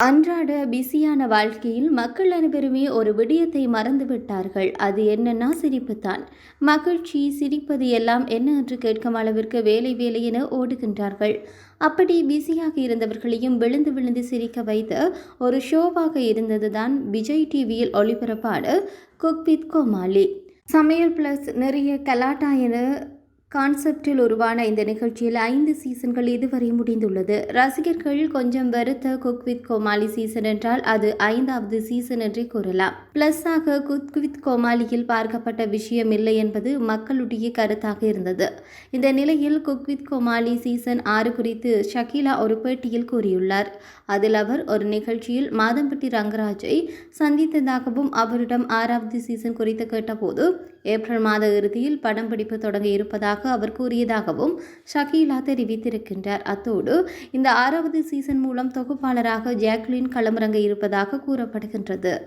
அன்றாட பிஸியான வாழ்க்கையில் மக்கள் அனைவருமே ஒரு விடயத்தை மறந்துவிட்டார்கள். அது என்னன்னா சிரிப்புத்தான். மகிழ்ச்சி சிரிப்பது எல்லாம் என்ன என்று கேட்கும் அளவிற்கு வேலை வேலை என ஓடுகின்றார்கள். அப்படி பிஸியாக இருந்தவர்களையும் விழுந்து விழுந்து சிரிக்க வைத்த ஒரு ஷோவாக இருந்ததுதான் விஜய் டிவியில் ஒளிபரப்பான குக் வித் கோமாளி. சமையல் ப்ளஸ் நிறைய கலாட்டா என கான்செப்டில் உருவான இந்த நிகழ்ச்சியில் ஐந்து சீசன்கள் இதுவரை முடிந்துள்ளது. ரசிகர்கள் கொஞ்சம் வருத்த குக் வித் கோமாளி சீசன் என்றால் அது ஐந்தாவது சீசன் என்றே கூறலாம். பிளஸ்ஸாக குக் வித் கோமாளியில் பார்க்கப்பட்ட விஷயம் இல்லை என்பது மக்களுடைய கருத்தாக இருந்தது. இந்த நிலையில் குக் வித் கோமாளி சீசன் ஆறு குறித்து ஷக்கீலா ஒரு பேட்டியில் கூறியுள்ளார். அதில் அவர் ஒரு நிகழ்ச்சியில் மாதம்பட்டி ரங்கராஜை சந்தித்ததாகவும் அவரிடம் ஆறாவது சீசன் குறித்து கேட்டபோது ஏப்ரல் மாத இறுதியில் படம் பிடிப்பு தொடங்க இருப்பதாக அவர் கூறியதாகவும் ஷகீலா தெரிவித்திருக்கின்றார். அத்தோடு இந்த ஆறாவது சீசன் மூலம் தொகுப்பாளராக ஜாக்லின் களமிறங்க இருப்பதாக கூறப்படுகின்றது.